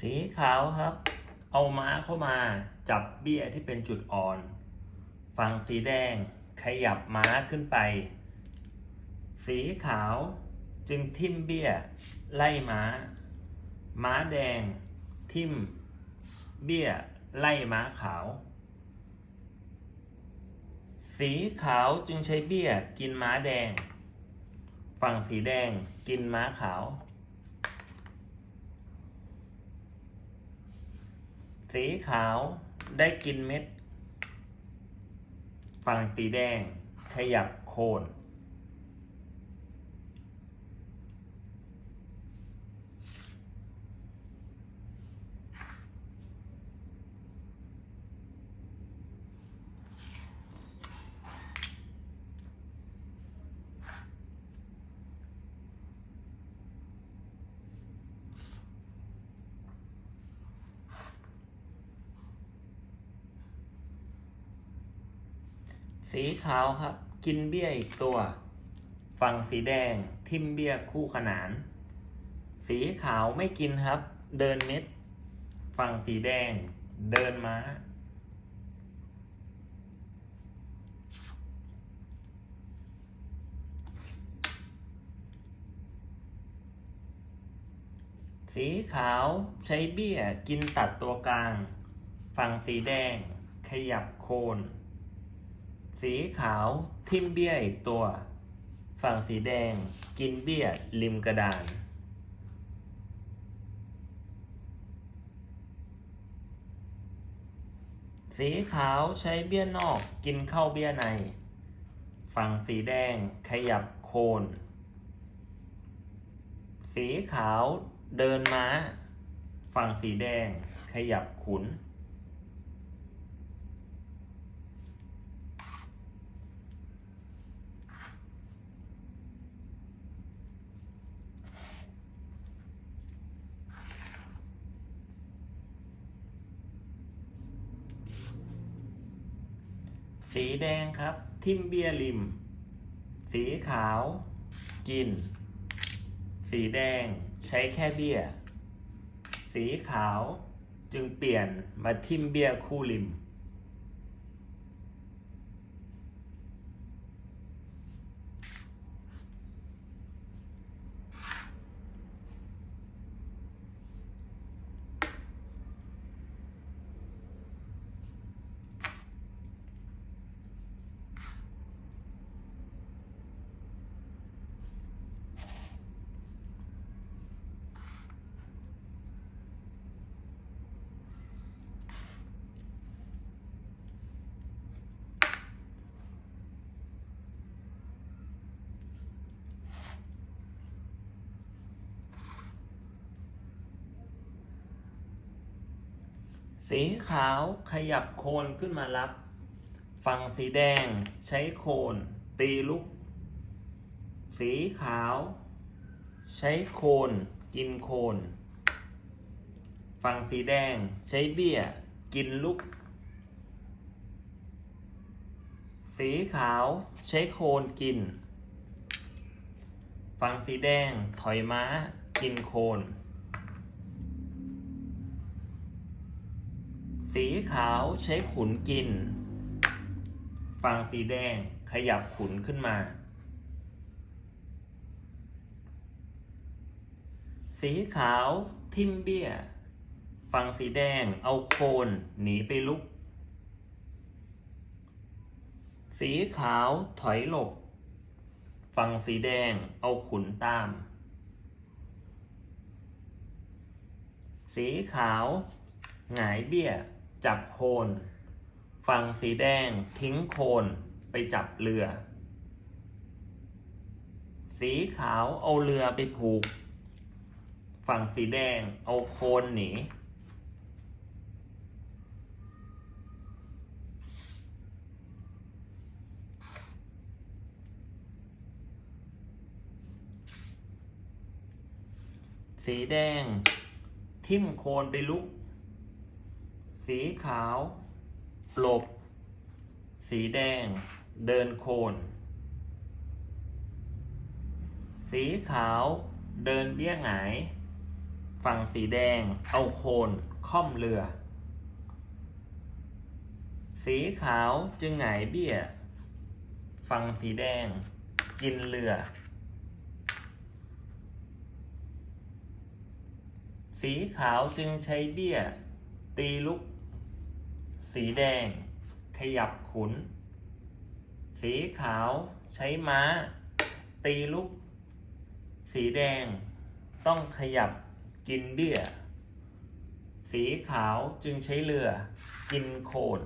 สีขาวครับ เอาม้าเข้ามาจับเบี้ยที่เป็นจุดอ่อน ฝั่งสีแดงขยับม้าขึ้นไป สีขาวจึงทิ่มเบี้ย ไล่ม้า ม้าแดงทิ่ม เบี้ย ไล่ม้าขาว สีขาวจึงใช้เบี้ยกินม้าแดง ฝั่งสีแดงกินม้าขาว สีขาวได้กินเม็ด ฝั่งสีแดงขยับโคน สีขาวครับ กินเบี้ยอีกตัว ฝั่งสีแดงทิมเบี้ยคู่ขนาน สีขาวไม่กินครับ เดินเม็ด ฝั่งสีแดง เดินม้า สีขาวใช้เบี้ยกินตัดตัวกลาง ฝั่งสีแดงขยับโคน สีขาวทิมเบี้ยอีกตัว ฝั่งสีแดงกินเบี้ยริมกระดาน สีขาวใช้เบี้ยนอกกินเข้าเบี้ยใน ฝั่งสีแดงขยับโคน สีขาวเดินม้า ฝั่งสีแดงขยับขุน สีแดงครับ ทิมเบียริม สีขาว กิน สีแดงใช้แค่เบี้ย สีขาวจึงเปลี่ยนมาทิมเบี้ยคู่ริม สีขาวขยับโคนขึ้นมารับ ฝั่งสีแดงใช้โคน ตีลุก สีขาว ใช้โคนกินโคน ฝั่งสีแดงใช้เบี้ย กินลุก สีขาวใช้โคนกิน ฝั่งสีแดงถอยม้า กินโคน สีขาวใช้ขุนกิน ฝั่งสีแดงขยับขุนขึ้นมา สีขาวทิมเบี้ย ฝั่งสีแดงเอาโคนหนีไปลุก สีขาวถอยหลบ ฝั่งสีแดงเอาขุนตาม สีขาวหงายเบี้ย จับโคนฝั่งสีแดงทิ้งโคนไปจับเรือ สีขาวเอาเรือไปผูก ฝั่งสีแดงเอาโคนหนีสีแดง ทิ่มโคนไปลุก สีขาวหลบ สีแดง เดินโคน สีขาวเดินเบี้ยหงายฝั่งสีแดงเอาโคนค่อมเรือ สีขาวจึงหงายเบี้ย ฝั่งสีแดง กินเรือ สีขาวจึงใช้เบี้ย ตีลุก สีแดง ขยับขุน สีขาวใช้ม้า ตีลุก สีแดง ต้องขยับกินเบี้ย สีขาวจึงใช้เรือ กินโคน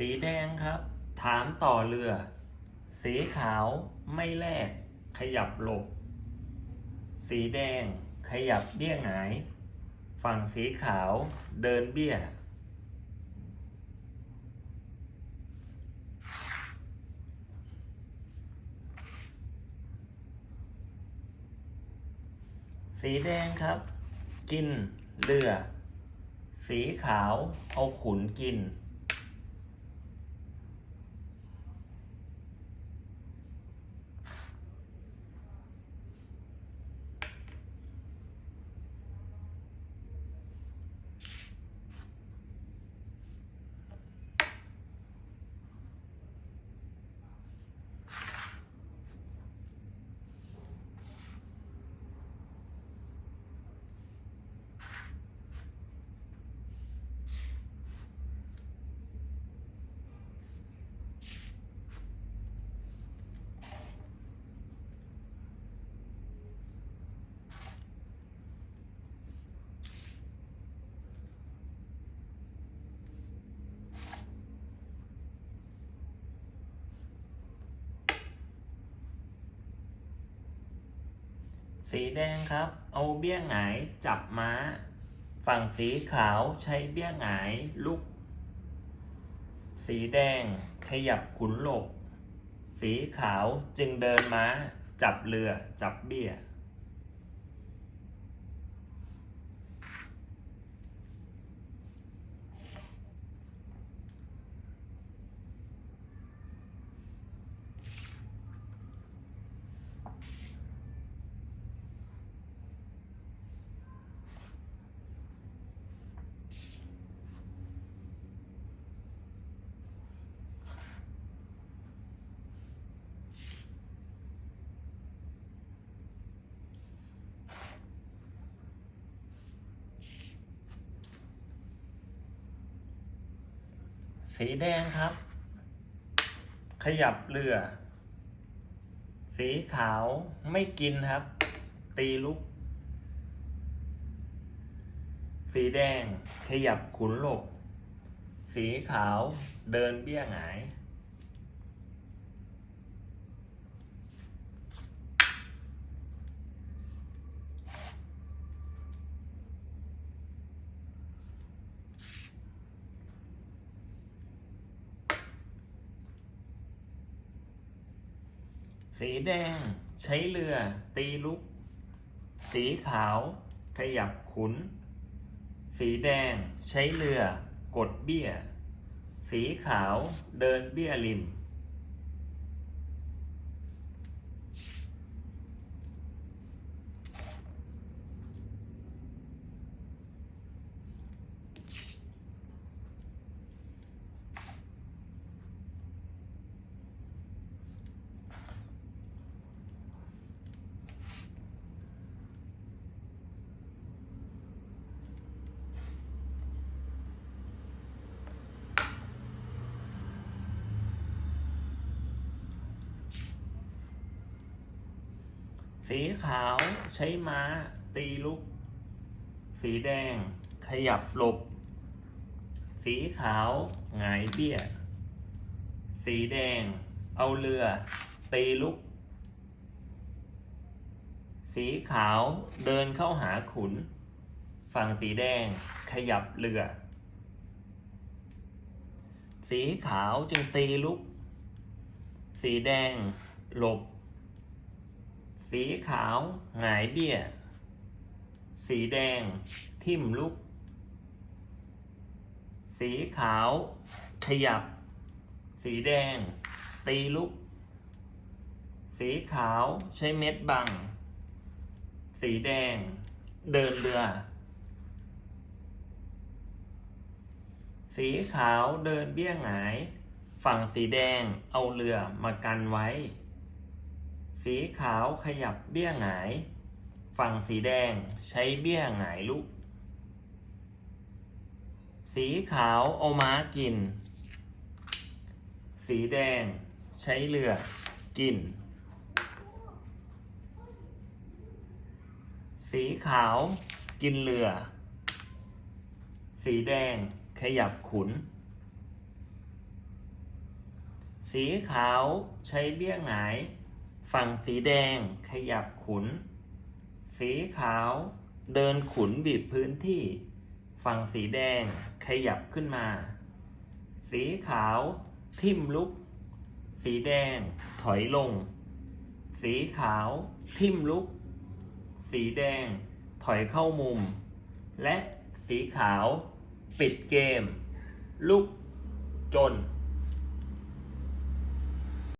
สีแดงครับ ถามต่อเรือ สีขาวไม่แลกขยับหลบ สีแดงขยับเบี้ยหงาย ฝั่งสีขาวเดินเบี้ย สีแดงครับ กินเรือ สีขาวเอาขุนกิน สีแดงครับ เอาเบี้ยหงายจับม้า ฝั่งสีขาวใช้เบี้ยหงายลุก สีแดงขยับขุนหลบ สีขาวจึงเดินม้า จับเรือจับเบี้ย สีแดงครับ ขยับเรือ สีขาวไม่กินครับ ตีลุก สีแดงขยับขุนหลบสีขาวเดินเบี้ยหงาย สีแดง ใช้เรือ ตีลุก สีขาว ขยับขุน สีแดง ใช้เรือ กดเบี้ย สีขาว เดินเบี้ยริม สีขาวใช้ม้า ตีลุก สีแดง ขยับหลบ สีขาวหงายเบี้ย สีแดง เอาเรือ ตีลุก สีขาวเดินเข้าหาขุน ฝั่งสีแดง ขยับเรือ สีขาวจึงตีลุก สีแดงหลบ สีขาวหงายเบี้ย สีแดงทิ่มลุก สีขาวขยับ สีแดง ตีลุก สีขาวใช้เม็ดบัง สีแดง เดินเรือ สีขาวเดินเบี้ยหงาย ฝั่งสีแดงเอาเรือมากันไว้ สีขาวขยับเบี้ยหงาย ฝั่งสีแดงใช้เบี้ยหงายลุก สีขาวเอาม้ากิน สีแดงใช้เรือกิน สีขาวกินเรือ สีแดงขยับขุน สีขาวใช้เบี้ยหงาย ฝั่งสีแดงขยับขุน สีขาวเดินขุนบีบพื้นที่ ฝั่งสีแดงขยับขึ้นมา สีขาวทิ่มลุก สีแดงถอยลง สีขาวทิ่มลุก สีแดงถอยเข้ามุม และสีขาวปิดเกม ลุกจน